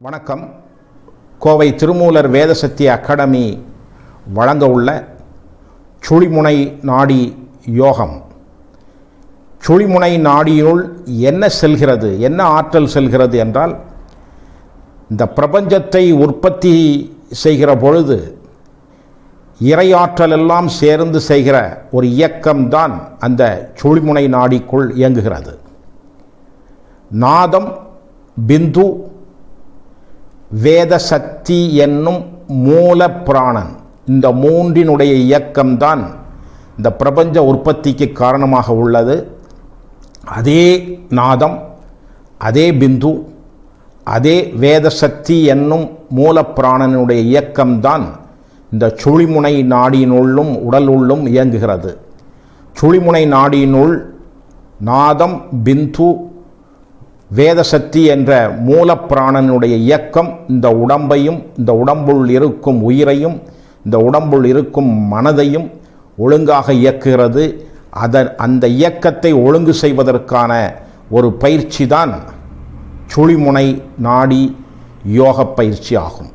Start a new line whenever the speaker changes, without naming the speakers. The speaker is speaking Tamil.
வணக்கம். கோவை திருமூலர் வேதசக்தி அகாடமி வழங்க உள்ள சுழிமுனை நாடி யோகம். சுழிமுனை நாடியுள் என்ன செல்கிறது என்ன ஆற்றல் செல்கிறது என்றால் இந்த பிரபஞ்சத்தை உற்பத்தி செய்கிற பொழுது இறையாற்றல் எல்லாம் சேர்ந்து செய்கிற ஒரு இயக்கம்தான் அந்த சுழிமுனை நாடிக்குள் இயங்குகிறது. நாதம் பிந்து வேத சக்தி என்னும் மூல பிராணன். இந்த மூன்றினுடைய இயக்கம்தான் இந்த பிரபஞ்ச உற்பத்திக்கு காரணமாக உள்ளது. அதே நாதம் அதே பிந்து அதே வேத சக்தி என்னும் மூலப்பிராணனுடைய இயக்கம்தான் இந்த சுழிமுனை நாடியினுள்ளும் உடலுள்ளும் இயங்குகிறது. சுழிமுனை நாடியினுள் நாதம் பிந்து வேதசக்தி என்ற மூலப்பிராணனுடைய இயக்கம் இந்த உடம்பையும் இந்த உடம்புள் இருக்கும் உயிரையும் இந்த உடம்புள் இருக்கும் மனதையும் ஒழுங்காக இயக்குகிறது. அதன் அந்த இயக்கத்தை ஒழுங்கு செய்வதற்கான ஒரு பயிற்சி தான் சுழிமுனை நாடி யோக பயிற்சி ஆகும்.